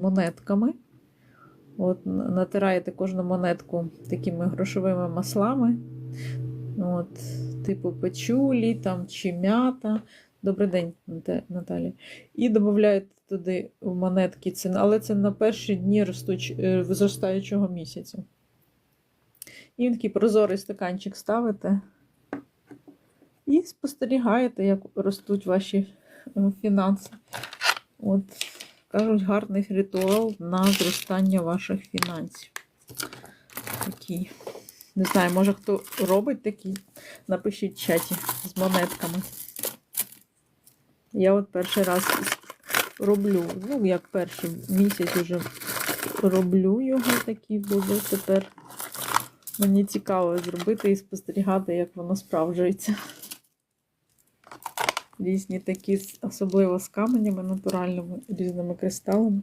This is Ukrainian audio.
монетками. От, натираєте кожну монетку такими грошовими маслами. От, типу печулі там, чи м'ята. Добрий день, Наталі. І додаєте туди монетки але це на перші дні ростуч, е, зростаючого місяця. І він такий прозорий стаканчик ставите. І спостерігаєте, як ростуть ваші е, фінанси. От, кажуть, гарний ритуал на зростання ваших фінансів. Такий. Не знаю, може хто робить такий. Напишіть в чаті з монетками. Я от перший раз роблю, ну, як перший місяць уже роблю його такий буде. Тепер мені цікаво зробити і спостерігати, як воно справджується. Різні такі, особливо з каменями натуральними, різними кристалами.